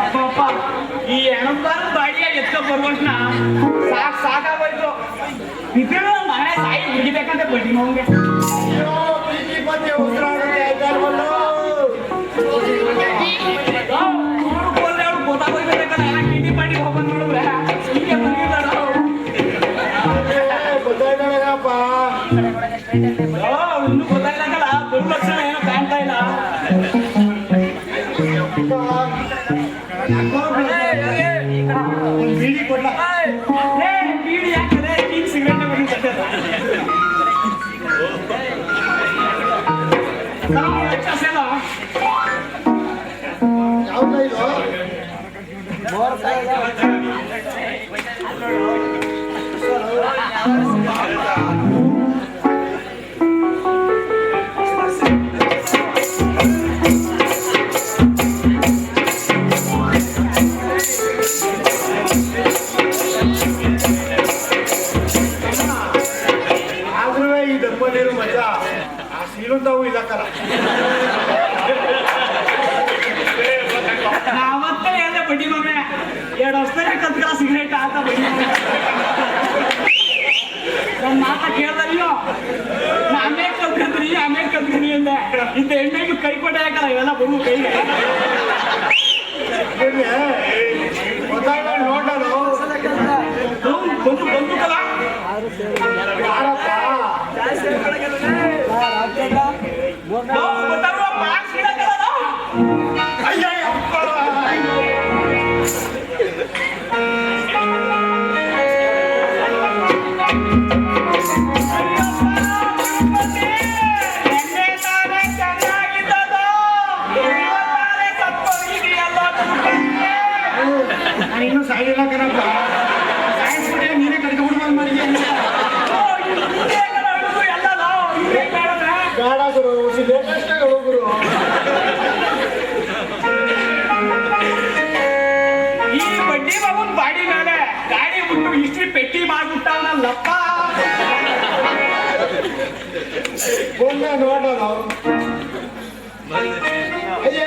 ಅಪ್ಪ ಈ ಹೆಣಂತಾರ ಬಾಡಿಯ ಎತ್ಕ ಬರ್ಬೋಷ್ನ ಸಾಕ್ ಸಾಕಾಗೋಯ್ತು. ಇದ್ರೂ ಮನೆ ಸಾಯಿ ಹಿಡಿಬೇಕಂತ ಬಡ್ಡಿ ಮಗಂಗೆ ಇನ್ನು ಗೊತ್ತಾಗಲ್ಲ ಬರು ಲಕ್ಷಣ ಏನಪ್ಪ? ಬೀಡಿ ಕೊಡ್ಲಾ? ಏ ಬೀಡಿ ಯಾಕಂದ್ರೆ ಈಗ ಸಿಗರೇಟ್ ಬಂದಿದ್ದೆ ಯಾವ್ದು ಇದು? ಇಲ್ಲ ಕರ. ನಾವತ್ತೇ ಹೇಳಿದೆ ಎರಡು ವರ್ಷದಲ್ಲಿ ಕತ್ಕಲ ಸಿಗರೇಟ್ ಆತ ಬಡ್ಡಿ ನನ್ನ ಮಾತ ಕೇಳ್ದಲ್ಲೋ ಆಮೇಲೆ ಕಲ್ತ್ಕೊಂತೀನಿ ಆಮೇಲೆ ಕಲ್ತ್ತೀನಿ ಅಂದೆ. ಇಂಥ ಎಣ್ಣೆಗೆ ಕೈ ಕೊಟ್ಟ ಹಾಕಲ್ಲ ಇವೆಲ್ಲ ಬರುವ ಕೈಗೆ பொண்ணு வாட்டாதான் ஐயா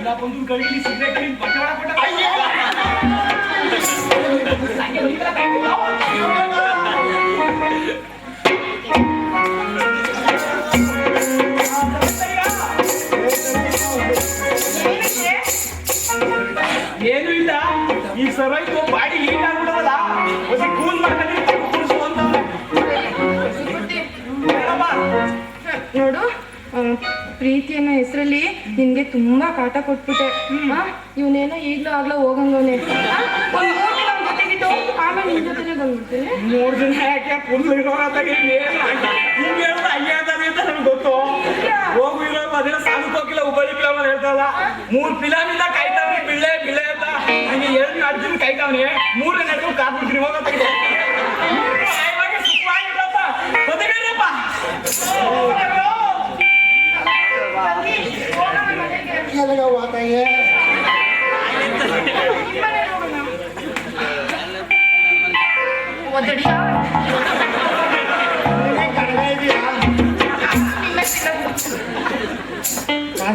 ಕುತ್ಕೊಂಡು ಮಗ ಸೋತೋಗ್ತ ನಾವು ಮಾಡ್ತೀವಿ ನೀವು ಕುಂಟಾಗಿರಿ ಕುರುಡಾಗಿರಿ ಏನೇ ಆಗಿರಿ ನಿಮ್ ಕೈ ಮಾತ್ರ ಬಿಡೋದಿಲ್ಲ ನೀವೇ ನನ್ ಗಂಡ ಎಲ್ಲೋ ಕಣ್ಸು ಯಾಕೆ ಮಾತಾಡ್ತಾ ಇದ್ರಿ ಏನಾಯ್ತು ಹೌದು ಆ ಸೀದಾ ಬಂದು ಕೈಲಿ ಸಿಗರೇಟ್ ಕೈಲಿ ಬಟ್ಟೆ ಒಳಗೆ ಏನಿದೆ? ಏನು ಇಲ್ಲ ಈ ಸರೈತು ಬಾಡಿ ಹೀಟ್ ಆಗ್ಬಿಡೋದಲ್ಲ ಒಂದು ಕೂಲ್ ಮಾಡ್ಕೊಂಡು ಕೂರ್ಸು ಅಂತವ್ನೆ ಪಶುಪತಿ ಹೇಳಮ್ಮ. ನೋಡು ಆ, ಪ್ರೀತಿ ನಿನ್ಗೆ ತುಂಬಾ ಕಾಟ ಕೊಟ್ಬಿಟ್ಟೆ. ಇವನೇನೋ ಈಗ್ಲೂ ಆಗ್ಲ ಹೋಗಂಗವನೆ ದಿನ ಆಮೇಲೆ ನಿನ್ ಜೊತೆನೆ ಬಂದ್ಬಿಡ್ತೀನಿ. ಮೂರ್ ದಿನ ಯಾಕೆ ಫುಲ್ ಏನು ಹಿಂಗೆ ಅಂತ ನನಗೆ ಗೊತ್ತು. ಹೋಗು ಇರೋ ಅದೇನೋ ಸಾಧು ಹೋಗಿಲ್ಲ ಹುಬ್ಬಳ್ಳಿ ಫಿಲಮ್ ಅಲ್ಲಿ ಹೇಳ್ತಾವಲ್ಲ ಮೂರ್ ಫಿಲಮ್ ಇಲ್ಲ ಕಾಯ್ತಾವ್ನಿ ಬಿಳ್ಳೆ ಬಿಳ್ಳೆ ಅಂತ. ಹಂಗೆ ಎರಡು ನಾಲ್ಕು ಕಾಯ್ತಾವ್ನಿ ಮೂರನೇ ನೆಟ್ಟು ಕಾದ್ಬಿಡ್ತೀನಿ ಹೋಗೋ.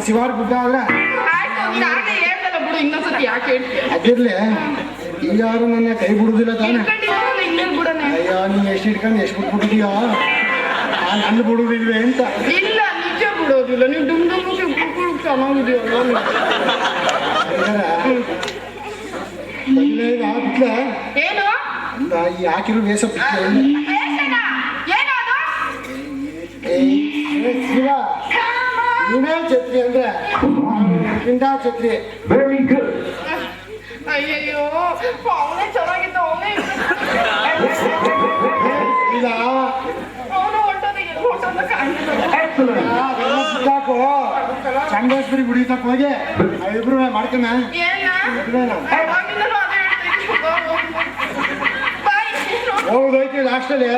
ಶಿವಾರ್ ಗುಡ್ಡ ಅಲ್ಲ ಬಿಡು ಇನ್ನೊಂದ್ಸತಿ ಯಾಕೆ ಅದಿರ್ಲಿ ಯಾರು ನನ್ನ ಕೈ ಬಿಡುದಿಲ್ಲ ತಾನೆ. ಅಯ್ಯ ನೀ ಬಿಡನೆ? ಅಯ್ಯೋ ನೀನ್ ಎಷ್ಟು ಇಟ್ಕೊಂಡು ಎಷ್ಟು ಬಿಟ್ಬಿಟ್ಟಿದ್ಯಾ ನನ್ನ ಬಿಡುದಿಲ್ವೇ ಅಂತ. ಇಲ್ಲ ನಿಜ ಬಿಡೋದಿಲ್ಲ. ನೀವು ಡುಮ್ ಚೆನ್ನಾಗಿದೆಯಲ್ಲ ಏನು? ಯಾಕಿರೋ ಬೇಸ ಹಾಕಿರೋ ನೀನೇ ಛತ್ರಿ ಅಂದ್ರೆ? ಪಿಂಡ ಛತ್ರಿ ಅಯ್ಯಯ್ಯೋ ಅವನೇ ಚೆನ್ನಾಗಿದ್ದ ಅವನೇ ಇಲ್ಲ. ಅವನು ಚಂಡೇಶ್ವರಿ ಗುಡಿ ತಕ್ಕ ಹೋಗಿ ಇಬ್ರು ಮಾಡ್ತಾನೆ ಹೋಗೋದೈತಿ ಲಾಸ್ಟಲ್ಲಿ